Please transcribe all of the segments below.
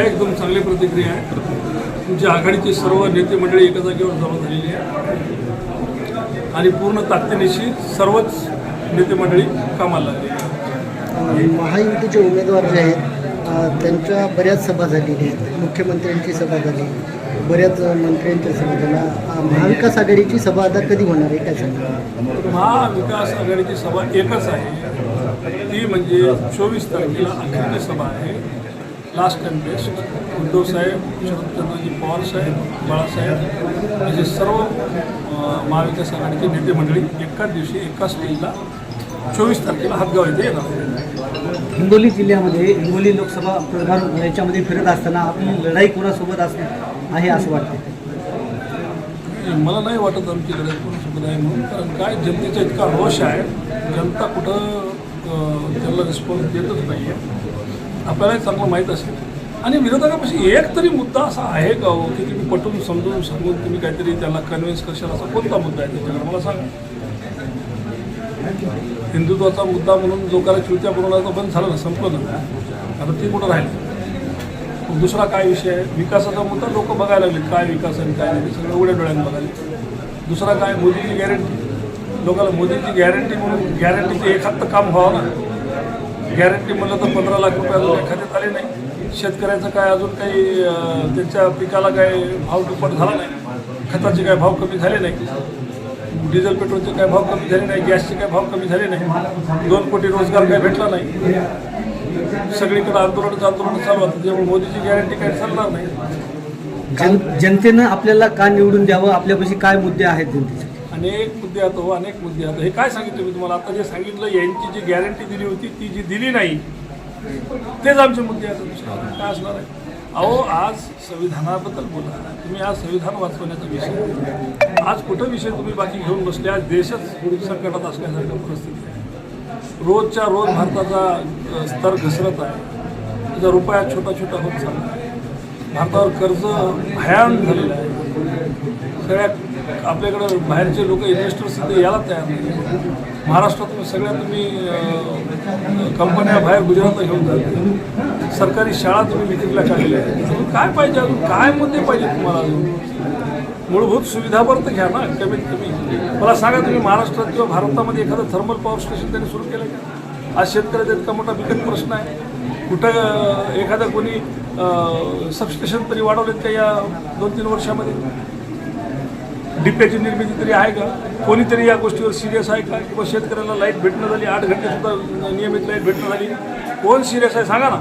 आहे एकदम चांगली प्रतिक्रिया आहे. तुमची आघाडीचे सर्व नेते मंडळी एका जागेवर जमा झालेली आहे. आणि पूर्ण ताकदीनिशी सर्वच नेते मंडळी कामाला लागली महायुतीचे उमेदवार जे आहेत त्यांच्या बऱ्याच सभा झालेल्या आहेत. मुख्यमंत्र्यांची सभा झाली बऱ्याच मंत्र्यांच्या सभा झाल्या. महाविकास आघाडीची सभा आता कधी होणार आहे काय सांगा महाविकास आघाडीची सभा एकच आहे. ती म्हणजे चोवीस तारखेला अखंड सभा आहे. Last and best Uddhav Saheb Sharadchandraji Pawar Saheb Balasaheb असे सर्व अं, महाविकास आघाडीचे नेते मंडळी एकाच दिवशी एकाच स्टेजला चोवीस तारखेला हातगाव येथे येणार हिंगोली जिल्ह्यामध्ये हिंगोली लोकसभा प्रभाग याच्यामध्ये फिरत असताना आपली लढाई कोणासोबत असणे आहे असं वाटतं मला नाही वाटत आमची लढाई कोणासोबत आहे म्हणून कारण काय जनतेचा इतका रोष आहे जनता कुठं त्याला रिस्पॉन्स देतच नाही आहे आपल्यालाही चांगलं माहीत असेल. आणि विरोधकापाशी एक तरी मुद्दा असा आहे का हो की तुम्ही पटून समजून सांगून तुम्ही काहीतरी त्याला कन्व्हिन्स करशाल? असा कोणता मुद्दा आहे त्याच्याकडे मला सांगा. हिंदुत्वाचा मुद्दा म्हणून जो काही चुलत्या बनवण्याचं बंद झालं ना संपलं ना. आता ते कुठं राहिलं? दुसरा काय विषय आहे? विकासाचा मुद्दा लोक बघायला लागले. काय विकास आहे आणि काय नाही सगळं उघड्या डोळ्यानं बघायला दुसरा काय? मोदीची गॅरंटी लोकांना मोदीची गॅरंटी म्हणून गॅरंटीचे एखादं काम व्हावं ना. गॅरंटी म्हणलं तर पंधरा लाख रुपये अजून खात्यात आले नाही. शेतकऱ्याचं काय अजून काही त्यांच्या पिकाला काय भाव दुप्पट झाला नाही. खताचे काय भाव कमी झाले नाही. डिझेल पेट्रोलचे काय भाव कमी झाले नाही. गॅसचे काय भाव कमी झाले नाही. दोन कोटी रोजगार काय भेटला नाही. सगळीकडे आंदोलन आंदोलन चालू होतं. त्यामुळे मोदीची गॅरंटी काय चालणार नाही. जन जनतेनं आपल्याला का निवडून द्यावं? आपल्यापाशी काय मुद्दे आहेत जनतेचे? अनेक मुद्दे आता हो अनेक मुद्दे आता हे काय सांगितलं मी तुम्हाला? आता जे सांगितलं यांची जी गॅरंटी दिली होती ती जी दिली नाही तेच आमचे मुद्दे आता दुसरं काय असणार आहे? अहो आज संविधानाबद्दल बोला. तुम्ही आज संविधान वाचवण्याचा विषय आज कुठं विषय तुम्ही बाकी घेऊन बसले? आज देशच संकटात असल्यासारखं परिस्थिती आहे. रोजच्या रोज भारताचा स्तर घसरत आहे. त्याचा रुपया छोटा छोटा होत चालला भारतावर कर्ज भयान झालेलं आहे. सगळ्या आपल्याकडं बाहेरचे लोक इन्व्हेस्टर्स इथे यायला तयार नाही. महाराष्ट्रातून सगळ्या तुम्ही कंपन्या बाहेर गुजरातला घेऊन जातात सरकारी शाळा तुम्ही विक्रीला काढलेल्या आहेत काय पाहिजे? अजून काय मुद्दे पाहिजे तुम्हाला? अजून मूलभूत सुविधावर तर घ्या ना कमीत कमी. मला सांगा तुम्ही महाराष्ट्रात किंवा भारतामध्ये एखादं थर्मल पॉवर स्टेशन त्यांनी सुरू केलं का? आज शेतकऱ्याचा इतका मोठा बिकट प्रश्न आहे. कुठं एखादं एखादा कोणी सबस्टेशन तरी वाढवलेत का या दोन तीन वर्षामध्ये? डिप्याची निर्मिती तरी आहे का? कोणीतरी या गोष्टीवर सिरियस आहे का? किंवा शेतकऱ्याला लाइट भेटणं झाली आठ घंटे सुद्धा नियमित लाइट भेटणं झाली. कोण सिरियस आहे? सांगा ना.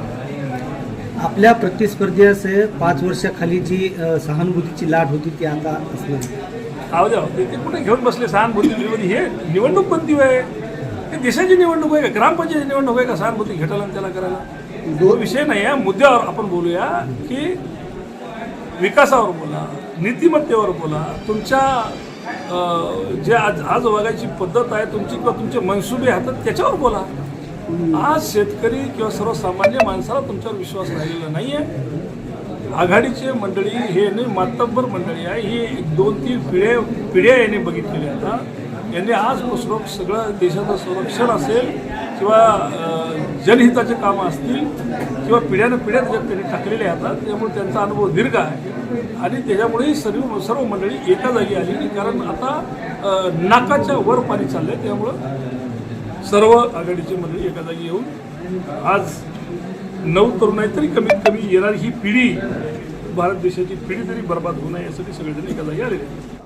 आपल्या प्रतिस्पर्धीचे पाच वर्षाखाली जी सहानुभूतीची लाट होती ती आता असणार. ते ते कुठे घेऊन बसले सहानुभूती विरोधी हे निवडणूक कोणती आहे हे देशाची निवडणूक आहे का? ग्रामपंचायती निवडणूक आहे का सहानुभूती घेटायला आणि त्याला करायला? तो विषय नाही आहे. मुद्द्यावर आपण बोलूया की विकासावर बोला नीतिमत्तेवर बोला तुमच्या जे आज आज वागायची पद्धत आहे तुमची किंवा तुमचे मनसुबे आहेत त्याच्यावर बोला. आज शेतकरी किंवा सर्वसामान्य माणसाला तुमच्यावर विश्वास राहिलेला नाही आहे आघाडीचे मंडळी हे नाही मातब्बर मंडळी आहे ही एक दोन तीन पिढ्या पिढ्या यांनी बघितलेली आता. यांनी आज सगळं देशाचं संरक्षण असेल किंवा जनहिताचे कामं असतील किंवा पिढ्यानं पिढ्या त्याच्यात त्यांनी टाकलेले आहेत त्यामुळे त्यांचा अनुभव दीर्घ आहे. आणि त्याच्यामुळे सर्व सर्व मंडळी एका जागी आली कारण आता नाकाच्या वर पाणी आहे त्यामुळं सर्व आघाडीचे मंडळी एका जागी येऊन आज नऊ तरुणाई तरी कमीत कमी येणारी ही पिढी भारत देशाची पिढी तरी बर्बाद होऊ नये यासाठी सगळेजण एका जागी आलेले